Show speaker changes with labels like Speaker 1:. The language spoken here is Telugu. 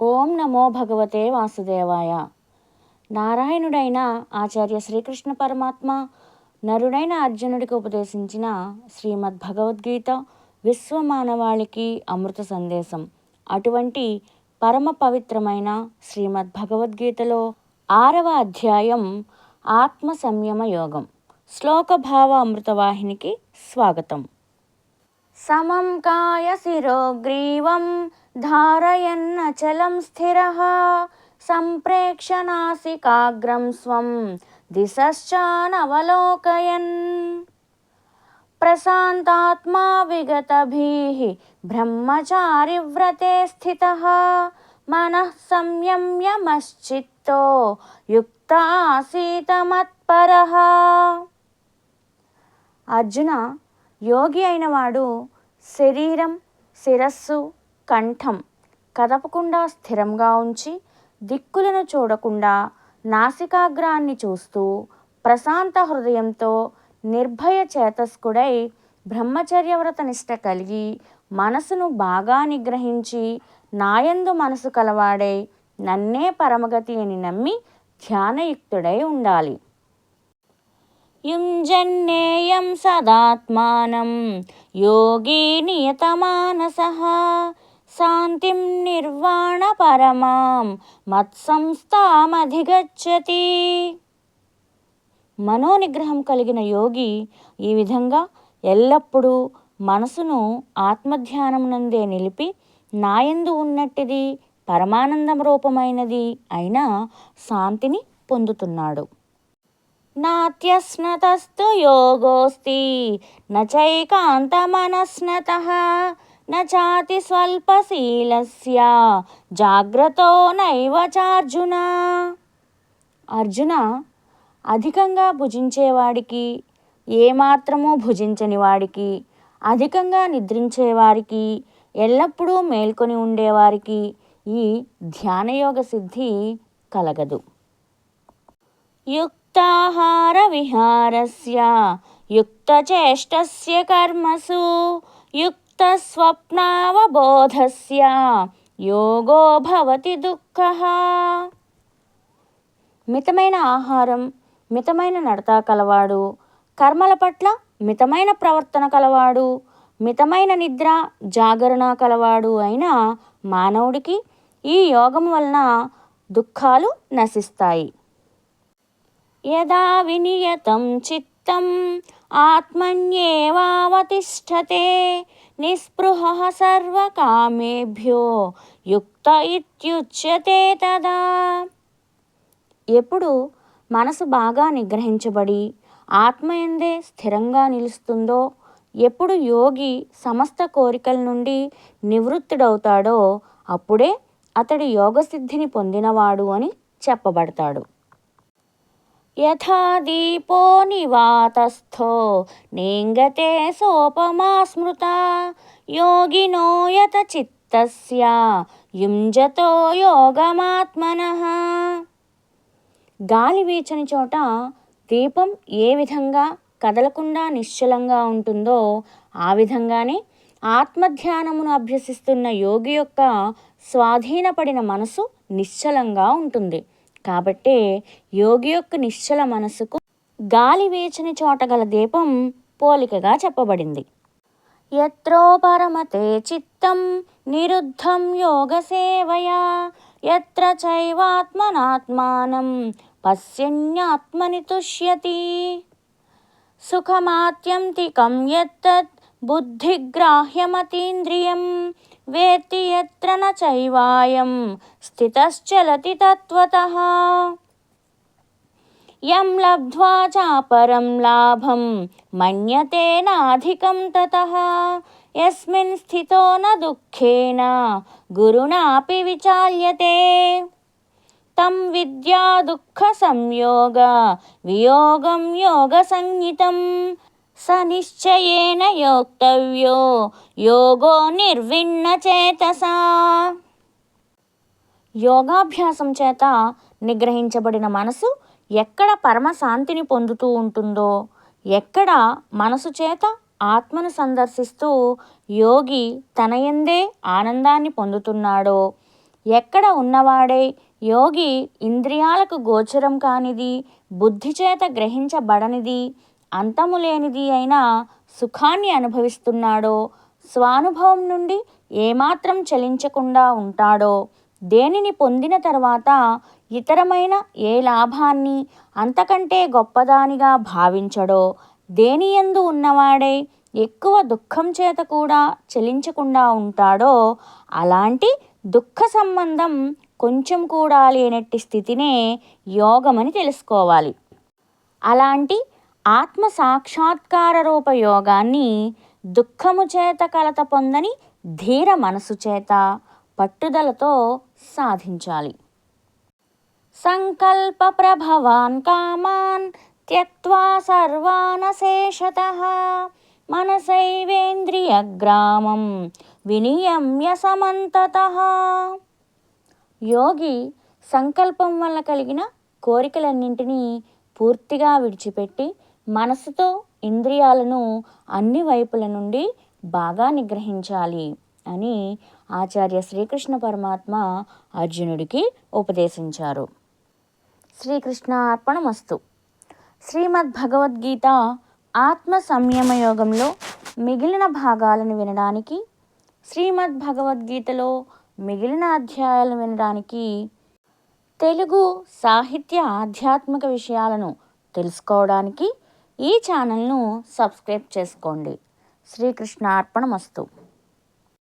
Speaker 1: ఓం నమో భగవతే వాసుదేవాయ. నారాయణుడైన ఆచార్య శ్రీకృష్ణ పరమాత్మ నరుడైన అర్జునుడికి ఉపదేశించిన శ్రీమద్ భగవద్గీత విశ్వమానవాళికి అమృత సందేశం. అటువంటి పరమ పవిత్రమైన శ్రీమద్ భగవద్గీతలో ఆరవ అధ్యాయం ఆత్మ సంయమ యోగం. శ్లోక భావ అమృతవాహినికి స్వాగతం. సమం కాయ శిరోగ్రీవం ధారయన్నచలం స్థిర సంప్రేక్ష నాసికాగ్రం స్వం దిశశ్చానవలోకయన్ ప్రశాంతాత్మా విగతభీః బ్రహ్మచారివ్రతే స్థితः మనః సంయమ్యమశ్చిత్తో యుక్త ఆసీత మత్పరః అర్జున యోగి అయినవాడు శరీరం శిరస్సు కంఠం కదపకుండా స్థిరంగా ఉంచి దిక్కులను చూడకుండా నాసికాగ్రాన్ని చూస్తూ ప్రశాంత హృదయంతో నిర్భయ చేతస్కుడై బ్రహ్మచర్యవ్రత నిష్ట కలిగి మనసును బాగా నిగ్రహించి నాయందు మనసు కలవాడై నన్నే పరమగతి అని నమ్మి ధ్యానయుక్తుడై ఉండాలి. యుంజన్నేయం సదాత్మానం యోగి నియతమానస. శాంతిం నిర్వాణ పరమాం మత్సంస్థామధిగచ్చతి. మనోనిగ్రహం కలిగిన యోగి ఈ విధంగా ఎల్లప్పుడూ మనసును ఆత్మధ్యానమునందే నిలిపి నాయందు ఉన్నట్టిది పరమానందం రూపమైనది అయిన శాంతిని పొందుతున్నాడు. నాత్యస్నతస్తు యోగోస్తి నైకాంతమనస్నత నాతి స్వల్పశీలస్య జాగ్రత్తో నైవ చార్జున అర్జున అధికంగా భుజించేవాడికి ఏమాత్రమూ భుజించని వాడికి అధికంగా నిద్రించేవారికి ఎల్లప్పుడూ మేల్కొని ఉండేవారికి ఈ ధ్యానయోగ సిద్ధి కలగదు. యుక్తాహార విహారస్య యుక్తచేష్టస్య కర్మసు యుక్త స్వప్నావబోధస్య యోగో భవతి దుఃఖ. మితమైన ఆహారం మితమైన నడత కలవాడు. కర్మల పట్ల మితమైన ప్రవర్తన కలవాడు. మితమైన నిద్ర జాగరణ కలవాడు అయిన మానవుడికి ఈ యోగం వలన దుఃఖాలు నశిస్తాయి. యదా వినియతం చిత్తం ఆత్మన్యేవావతిష్టతే నిస్పృహ సర్వకామేభ్యో యుక్త ఇత్యుచ్యతే తదా ఎప్పుడు మనసు బాగా నిగ్రహించబడి ఆత్మ ఎందే స్థిరంగా నిలుస్తుందో ఎప్పుడు యోగి సమస్త కోరికల నుండి నివృత్తుడవుతాడో అప్పుడే అతడు యోగసిద్ధిని పొందినవాడు అని చెప్పబడతాడు. యథా దీపో నివాతస్థో నేంగతే సోపమా స్మృత యోగినో యత చిత్తస్య యుంజతో యోగమాత్మన. గాలి వీచని చోట దీపం ఏ విధంగా కదలకుండా నిశ్చలంగా ఉంటుందో ఆ విధంగానే ఆత్మధ్యానమును అభ్యసిస్తున్న యోగి యొక్క స్వాధీనపడిన మనసు నిశ్చలంగా ఉంటుంది. కాబట్టే యోగి యొక్క నిశ్చల మనసుకు గాలి వేచని చోట గల దీపం పోలికగా చెప్పబడింది. ఎత్రో పరమతే చిత్తం నిరుద్ధం యోగ సేవయా ఎత్ర చైవాత్మనాత్మానం పశ్యన్యాత్మని తుష్యతి. సుఖమాత్యంతికం ఎత్తత్ బుద్ధిగ్రాహ్యమతీంద్రియం వేత్తి ఎత్ర చైవాయం స్థితశ్చలతి తత్వతః. యం లబ్ధ్వా చాపరం లాభం మన్యతే నాధికం తతః. యస్మిన్ స్థితో న దుఃఖేన గురుణాపి విచాల్యతే. తం విద్యా దుఃఖ సంయోగ వియోగం యోగ సంహితం సనిశ్చయేన నిశ్చయేన యోక్తవ్యో యోగో నిర్విన్న చేతసా. యోగాభ్యాసం చేత నిగ్రహించబడిన మనసు ఎక్కడ పరమశాంతిని పొందుతూ ఉంటుందో ఎక్కడ మనసు చేత ఆత్మను సందర్శిస్తూ యోగి తనయందే ఆనందాన్ని పొందుతున్నాడో ఎక్కడ ఉన్నవాడై యోగి ఇంద్రియాలకు గోచరం కానిది బుద్ధి చేత గ్రహించబడనిది అంతము లేనిది అయిన సుఖాన్ని అనుభవిస్తున్నాడో స్వానుభవం నుండి ఏమాత్రం చలించకుండా ఉంటాడో దేనిని పొందిన తర్వాత ఇతరమైన ఏ లాభాన్ని అంతకంటే గొప్పదానిగా భావించడో దేనియందు ఉన్నవాడై ఎక్కువ దుఃఖం చేత కూడా చలించకుండా ఉంటాడో అలాంటి దుఃఖ సంబంధం కొంచెం కూడా లేనట్టి స్థితినే యోగమని తెలుసుకోవాలి. అలాంటి ఆత్మ సాక్షాత్కార రూప యోగాన్ని దుఃఖము చేత కలత పొందని ధీర మనసు చేత పట్టుదలతో సాధించాలి. సంకల్ప ప్రభవాన్ కామాన్ త్యక్వా సర్వానశేషత మనసైవేంద్రియగ్రామం వినియమ్య సమంతత. యోగి సంకల్పం వల్ల కలిగిన కోరికలన్నింటినీ పూర్తిగా విడిచిపెట్టి మనసుతో ఇంద్రియాలను అన్ని వైపుల నుండి బాగా నిగ్రహించాలి అని ఆచార్య శ్రీకృష్ణ పరమాత్మ అర్జునుడికి ఉపదేశించారు. శ్రీకృష్ణ అర్పణమస్తు శ్రీమద్ భగవద్గీత ఆత్మ సంయమ యోగంలో మిగిలిన భాగాలను వినడానికి శ్రీమద్ భగవద్గీతలో మిగిలిన అధ్యాయాలను వినడానికి తెలుగు సాహిత్య ఆధ్యాత్మిక విషయాలను తెలుసుకోవడానికి ఈ ఛానల్ను సబ్స్క్రైబ్ చేసుకోండి. శ్రీకృష్ణ అర్పణమస్తు.